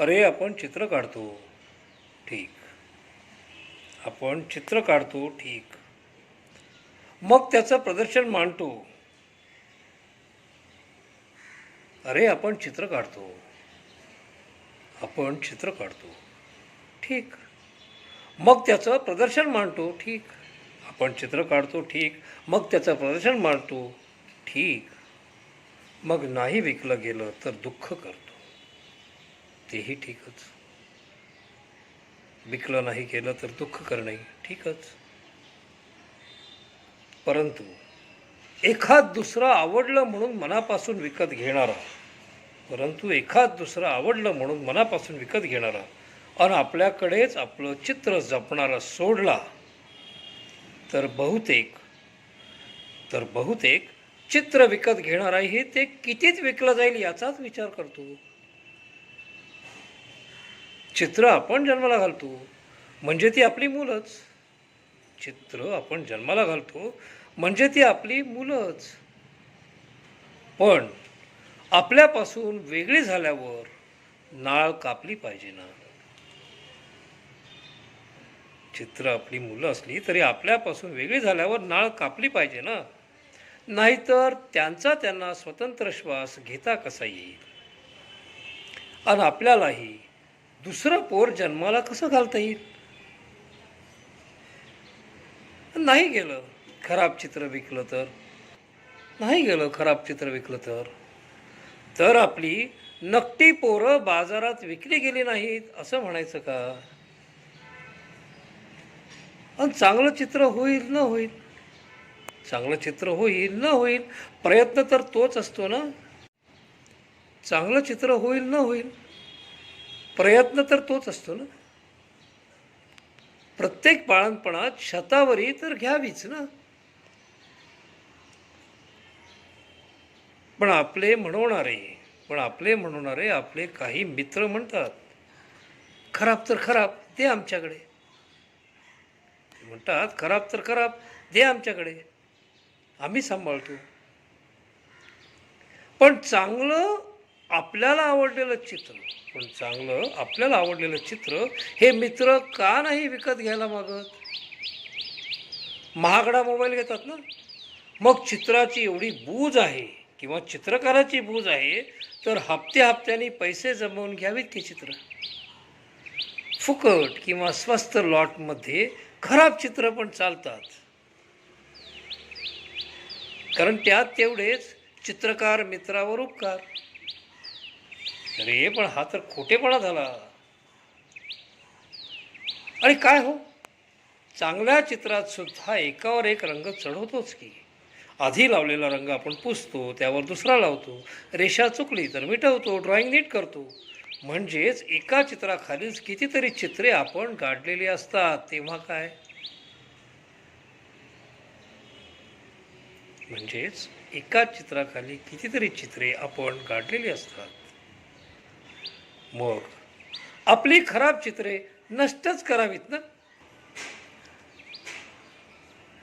अरे आपण चित्र काढतो. ठीक. आपण चित्र काढतो ठीक. मग त्याचं प्रदर्शन मांडतो. अरे आपण चित्र काढतो. आपण चित्र काढतो. ठीक. मग त्याचं प्रदर्शन मांडतो. ठीक. आपण चित्र काढतो ठीक. मग त्याचं प्रदर्शन मांडतो. ठीक. मग नाही विकलं गेलं तर दुःख करतो. तेही ठीकच. विकलं नाही केलं तर दुःख करणे ठीकच. परंतु एखाद दुसरा आवडलं म्हणून मनापासून विकत घेणारा परंतु एखाद दुसरा आवडलं म्हणून मनापासून विकत घेणारा आणि आपल्याकडेच आपलं चित्र जपणारा सोडला तर बहुतेक तर बहुतेक चित्र विकत घेणाराही ते कितीच विकलं जाईल याचाच विचार करतो. चित्र आपण जन्माला घालतो म्हणजे ती आपली मुलंच. चित्र आपण जन्माला घालतो म्हणजे ती आपली मुलंच. पण आपल्यापासून वेगळी झाल्यावर नाळ कापली पाहिजे ना. चित्र आपली मुलं असली तरी आपल्यापासून वेगळी झाल्यावर नाळ कापली पाहिजे ना. नाहीतर त्यांचा त्यांना स्वतंत्र श्वास घेता कसा येईल? आणि आपल्यालाही दुसरं पोर जन्माला कसं घालता येईल? नाही गेलं खराब चित्र विकलं तर? नाही गेलं खराब चित्र विकलं तर? तर आपली नकटी पोरं बाजारात विकली गेली नाहीत असं म्हणायचं का? आणि चांगलं चित्र होईल न होईल? चांगलं चित्र होईल न होईल? प्रयत्न तर तोच असतो ना? चांगलं चित्र होईल न होईल? प्रयत्न तर तोच असतो ना. प्रत्येक बाळणपणात शतावरी तर घ्यावीच ना. पण आपले म्हणवणारे पण आपले म्हणवणारे आपले काही मित्र म्हणतात खराब तर खराब दे आमच्याकडे. म्हणतात खराब तर खराब दे आमच्याकडे आम्ही सांभाळतो. पण चांगलं आपल्याला आवडलेलं चित्र. पण चांगलं आपल्याला आवडलेलं चित्र हे मित्र का नाही विकत घ्यायला मागत? महागडा मोबाईल घेतात ना? मग चित्राची एवढी बूज आहे किंवा चित्रकाराची बूज आहे तर हप्ते हप्त्याने पैसे जमवून घ्यावीत ती चित्र? फुकट किंवा स्वस्त लॉटमध्ये खराब चित्र पण चालतात. कारण त्यात तेवढेच चित्रकार मित्रावर उपकार. अरे पण हा तर खोटेपणा झाला. आणि काय हो? चांगल्या चित्रात सुद्धा एकावर एक रंग चढवतोच की. आधी लावलेला रंग आपण पुसतो त्यावर दुसरा लावतो. रेषा चुकली तर मिटवतो ड्रॉइंग नीट करतो. म्हणजेच एका चित्राखालीच कितीतरी चित्रे आपण काढलेली असतात तेव्हा काय? म्हणजेच एका चित्राखाली कितीतरी चित्रे आपण काढलेली असतात. मग आपली खराब चित्रे नष्टच करावीत ना?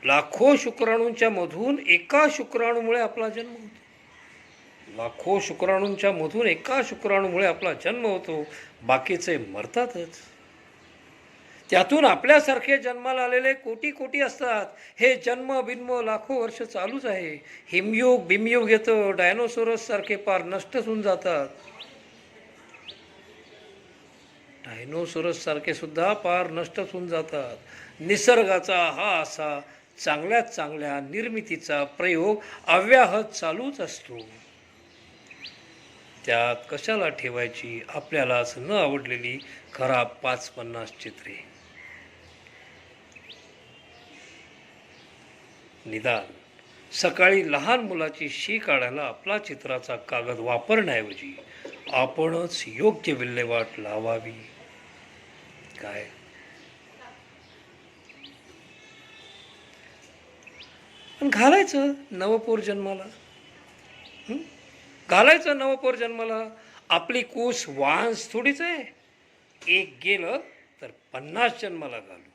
लाखो शुक्राणूंच्या मधून एका शुक्राणूमुळे आपला जन्म होतो. लाखो शुक्राणूंच्या मधून एका शुक्राणूमुळे आपला जन्म होतो. बाकीचे मरतातच. त्यातून आपल्यासारखे जन्माला आलेले कोटी कोटी असतात. हे जन्म बिन्म लाखो वर्ष चालूच आहे. हिमयुग बिमयुग येतं. डायनोसोरस सारखे पार नष्ट होऊन जातात. डायनोसोरस सुद्धा पार नष्ट होऊन जातात. निसर्गाचा हा असा चांगल्यात चांगल्या निर्मितीचा प्रयोग अव्याहत चालूच असतो. त्यात कशाला ठेवायची आपल्यालाच न आवडलेली खराब पाच पन्नास चित्रे. निदान. सकाळी लहान मुलाची शी काढायला आपला चित्राचा कागद वापरण्याऐवजी आपणच योग्य विल्हेवाट लावावी. काय? पण घालायचं नवपोर जन्माला. घालायचं नवपोर जन्माला. आपली कूस वांस थोडीच आहे. एक गेलं तर पन्नास जन्माला घालू.